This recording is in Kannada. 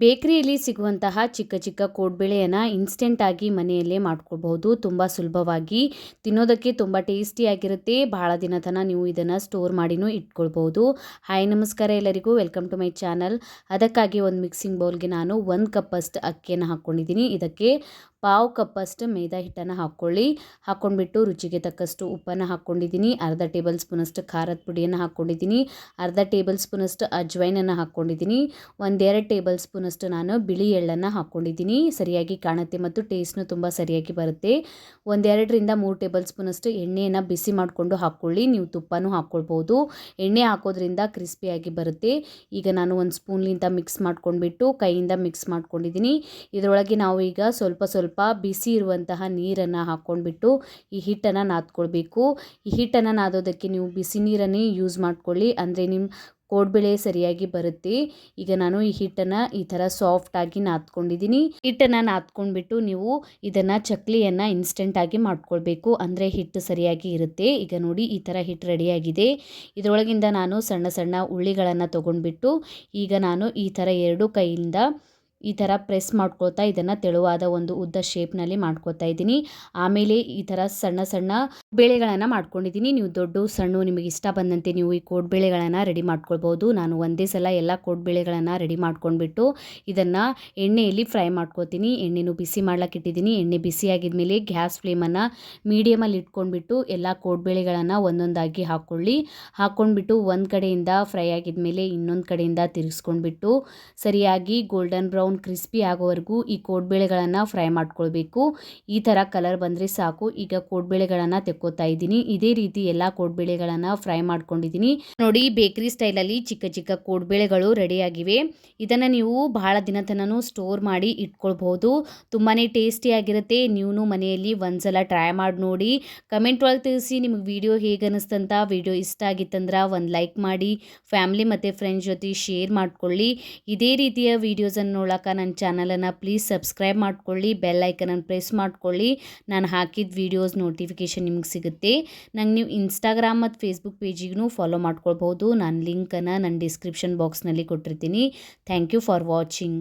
ಬೇಕರಿಯಲ್ಲಿ ಸಿಗುವಂತಹ ಚಿಕ್ಕ ಚಿಕ್ಕ ಕೋಡ್ಬಳೆಯನ್ನು ಇನ್ಸ್ಟೆಂಟಾಗಿ ಮನೆಯಲ್ಲೇ ಮಾಡ್ಕೋಬಹುದು ತುಂಬ ಸುಲಭವಾಗಿ ತಿನ್ನೋದಕ್ಕೆ ತುಂಬ ಟೇಸ್ಟಿಯಾಗಿರುತ್ತೆ ಬಹಳ ದಿನ ತನಕ ನೀವು ಇದನ್ನು ಸ್ಟೋರ್ ಮಾಡಿನೂ ಇಟ್ಕೊಳ್ಬೋದು ಹಾಯ್ ನಮಸ್ಕಾರ ಎಲ್ಲರಿಗೂ. ವೆಲ್ಕಮ್ ಟು ಮೈ ಚಾನಲ್ ಅದಕ್ಕಾಗಿ ಒಂದು ಮಿಕ್ಸಿಂಗ್ ಬೌಲ್ಗೆ ನಾನು ಒಂದು ಕಪ್ಪಷ್ಟು ಅಕ್ಕಿಯನ್ನು ಹಾಕ್ಕೊಂಡಿದ್ದೀನಿ ಇದಕ್ಕೆ ಪಾವು ಕಪ್ಪಷ್ಟು ಮೈದಾ ಹಿಟ್ಟನ್ನು ಹಾಕ್ಕೊಳ್ಳಿ. ಹಾಕ್ಕೊಂಡ್ಬಿಟ್ಟು ರುಚಿಗೆ ತಕ್ಕಷ್ಟು ಉಪ್ಪನ್ನು ಹಾಕ್ಕೊಂಡಿದ್ದೀನಿ. ಅರ್ಧ ಟೇಬಲ್ ಸ್ಪೂನಷ್ಟು ಖಾರದ ಪುಡಿಯನ್ನು ಹಾಕ್ಕೊಂಡಿದ್ದೀನಿ. ಅರ್ಧ ಟೇಬಲ್ ಸ್ಪೂನಷ್ಟು ಅಜ್ವೈನನ್ನು ಹಾಕ್ಕೊಂಡಿದ್ದೀನಿ. ಒಂದೆರಡು ಟೇಬಲ್ ಸ್ಪೂನಷ್ಟು ನಾನು ಬಿಳಿ ಎಳ್ಳನ್ನು ಹಾಕ್ಕೊಂಡಿದ್ದೀನಿ. ಸರಿಯಾಗಿ ಕಾಣುತ್ತೆ ಮತ್ತು ಟೇಸ್ಟ್ನು ತುಂಬ ಸರಿಯಾಗಿ ಬರುತ್ತೆ. ಒಂದೆರಡರಿಂದ ಮೂರು ಟೇಬಲ್ ಸ್ಪೂನಷ್ಟು ಎಣ್ಣೆಯನ್ನು ಬಿಸಿ ಮಾಡಿಕೊಂಡು ಹಾಕ್ಕೊಳ್ಳಿ. ನೀವು ತುಪ್ಪನೂ ಹಾಕ್ಕೊಳ್ಬೋದು. ಎಣ್ಣೆ ಹಾಕೋದ್ರಿಂದ ಕ್ರಿಸ್ಪಿಯಾಗಿ ಬರುತ್ತೆ. ಈಗ ನಾನು ಒಂದು ಸ್ಪೂನ್ಲಿಂದ ಮಿಕ್ಸ್ ಮಾಡ್ಕೊಂಡ್ಬಿಟ್ಟು ಕೈಯಿಂದ ಮಿಕ್ಸ್ ಮಾಡ್ಕೊಂಡಿದ್ದೀನಿ. ಇದರೊಳಗೆ ನಾವು ಈಗ ಸ್ವಲ್ಪ ಸ್ವಲ್ಪ ಬಿಸಿ ಇರುವಂತಹ ನೀರನ್ನು ಹಾಕ್ಕೊಂಡ್ಬಿಟ್ಟು ಈ ಹಿಟ್ಟನ್ನು ನಾದ್ಕೊಳ್ಬೇಕು. ಈ ಹಿಟ್ಟನ್ನು ನಾದೋದಕ್ಕೆ ನೀವು ಬಿಸಿ ನೀರನ್ನೇ ಯೂಸ್ ಮಾಡ್ಕೊಳ್ಳಿ. ಅಂದರೆ ನಿಮ್ಮ ಕೋಡ್ಬೆಳೆ ಸರಿಯಾಗಿ ಬರುತ್ತೆ. ಈಗ ನಾನು ಈ ಹಿಟ್ಟನ್ನು ಈ ಥರ ಸಾಫ್ಟಾಗಿ ನಾದ್ಕೊಂಡಿದ್ದೀನಿ. ಹಿಟ್ಟನ್ನು ನಾದ್ಕೊಂಡ್ಬಿಟ್ಟು ನೀವು ಇದನ್ನು ಚಕ್ಲಿಯನ್ನು ಇನ್ಸ್ಟೆಂಟಾಗಿ ಮಾಡ್ಕೊಳ್ಬೇಕು. ಅಂದರೆ ಹಿಟ್ಟು ಸರಿಯಾಗಿ ಇರುತ್ತೆ. ಈಗ ನೋಡಿ ಈ ಥರ ಹಿಟ್ಟು ರೆಡಿಯಾಗಿದೆ. ಇದರೊಳಗಿಂದ ನಾನು ಸಣ್ಣ ಸಣ್ಣ ಉಳ್ಳಿಗಳನ್ನು ತೊಗೊಂಡ್ಬಿಟ್ಟು ಈಗ ನಾನು ಈ ಥರ ಎರಡು ಕೈಯಿಂದ ಈ ಥರ ಪ್ರೆಸ್ ಮಾಡ್ಕೊಳ್ತಾ ಇದನ್ನು ತೆಳುವಾದ ಒಂದು ಉದ್ದ ಶೇಪ್ನಲ್ಲಿ ಮಾಡ್ಕೊತಾ ಇದ್ದೀನಿ. ಆಮೇಲೆ ಈ ಥರ ಸಣ್ಣ ಸಣ್ಣ ಬೇಳೆಗಳನ್ನು ಮಾಡ್ಕೊಂಡಿದ್ದೀನಿ. ನೀವು ದೊಡ್ಡ ಸಣ್ಣ ನಿಮಗೆ ಇಷ್ಟ ಬಂದಂತೆ ನೀವು ಈ ಕೋಡ್ಬೇಳೆಗಳನ್ನು ರೆಡಿ ಮಾಡ್ಕೊಳ್ಬೋದು. ನಾನು ಒಂದೇ ಸಲ ಎಲ್ಲ ಕೋಡ್ಬೇಳೆಗಳನ್ನು ರೆಡಿ ಮಾಡ್ಕೊಂಡ್ಬಿಟ್ಟು ಇದನ್ನು ಎಣ್ಣೆಯಲ್ಲಿ ಫ್ರೈ ಮಾಡ್ಕೋತೀನಿ ಎಣ್ಣೆನೂ ಬಿಸಿ ಮಾಡ್ಲಿಕ್ಕೆ ಇಟ್ಟಿದ್ದೀನಿ. ಎಣ್ಣೆ ಬಿಸಿ ಆಗಿದ್ಮೇಲೆ ಗ್ಯಾಸ್ ಫ್ಲೇಮನ್ನು ಮೀಡಿಯಮಲ್ಲಿ ಇಟ್ಕೊಂಡ್ಬಿಟ್ಟು ಎಲ್ಲ ಕೋಡ್ಬೇಳೆಗಳನ್ನು ಒಂದೊಂದಾಗಿ ಹಾಕ್ಕೊಳ್ಳಿ ಹಾಕ್ಕೊಂಡ್ಬಿಟ್ಟು ಒಂದು ಕಡೆಯಿಂದ ಫ್ರೈ ಆಗಿದ್ಮೇಲೆ ಇನ್ನೊಂದು ಕಡೆಯಿಂದ ತಿರುಗಿಸ್ಕೊಂಡ್ಬಿಟ್ಟು ಸರಿಯಾಗಿ ಗೋಲ್ಡನ್ ಬ್ರೌನ್ ಕ್ರಿಸ್ಪಿ ಆಗೋವರೆಗೂ ಈ ಕೋಡ್ಬೇಳೆಗಳನ್ನು ಫ್ರೈ ಮಾಡ್ಕೊಳ್ಬೇಕು. ಈ ಥರ ಕಲರ್ ಬಂದರೆ ಸಾಕು. ಈಗ ಕೋಡ್ಬೇಳೆಗಳನ್ನು ತೆಕ್ಕೋತಾ ಇದ್ದೀನಿ. ಇದೇ ರೀತಿ ಎಲ್ಲ ಕೋಡ್ಬೇಳೆಗಳನ್ನು ಫ್ರೈ ಮಾಡ್ಕೊಂಡಿದ್ದೀನಿ. ನೋಡಿ, ಬೇಕರಿ ಸ್ಟೈಲಲ್ಲಿ ಚಿಕ್ಕ ಚಿಕ್ಕ ಕೋಡ್ಬೇಳೆಗಳು ರೆಡಿಯಾಗಿವೆ. ಇದನ್ನು ನೀವು ಬಹಳ ದಿನ ತನಕ ಸ್ಟೋರ್ ಮಾಡಿ ಇಟ್ಕೊಳ್ಬಹುದು. ತುಂಬಾ ಟೇಸ್ಟಿಯಾಗಿರುತ್ತೆ ನೀವು ಮನೆಯಲ್ಲಿ ಒಂದ್ಸಲ ಟ್ರೈ ಮಾಡಿ ನೋಡಿ. ಕಮೆಂಟ್ ಒಳಗೆ ತಿಳಿಸಿ ನಿಮಗೆ ವಿಡಿಯೋ ಹೇಗೆ ಅನ್ನಿಸ್ತಂತ ವಿಡಿಯೋ ಇಷ್ಟ ಆಗಿತ್ತಂದ್ರೆ ಒಂದು ಲೈಕ್ ಮಾಡಿ. ಫ್ಯಾಮಿಲಿ ಮತ್ತು ಫ್ರೆಂಡ್ಸ್ ಜೊತೆ ಶೇರ್ ಮಾಡ್ಕೊಳ್ಳಿ. ಇದೇ ರೀತಿಯ ವೀಡಿಯೋಸನ್ನು ನೋಡೋಕೆ ನನ್ನ ಚಾನಲನ್ನು ಪ್ಲೀಸ್ ಸಬ್ಸ್ಕ್ರೈಬ್ ಮಾಡ್ಕೊಳ್ಳಿ, ಬೆಲ್ ಐಕನನ್ನು ಪ್ರೆಸ್ ಮಾಡ್ಕೊಳ್ಳಿ. ನಾನು ಹಾಕಿದ ವೀಡಿಯೋಸ್ ನೋಟಿಫಿಕೇಷನ್ ನಿಮ್ಗೆ ಸಿಗುತ್ತೆ. ನಂಗೆ ನೀವು ಇನ್ಸ್ಟಾಗ್ರಾಮ್ ಮತ್ತು ಫೇಸ್ಬುಕ್ ಪೇಜಿಗೂ ಫಾಲೋ ಮಾಡ್ಕೊಳ್ಬೋದು. ನಾನು ಲಿಂಕನ್ನು ನನ್ನ ಡಿಸ್ಕ್ರಿಪ್ಷನ್ ಬಾಕ್ಸ್ನಲ್ಲಿ ಕೊಟ್ಟಿರ್ತೀನಿ. Thank you for watching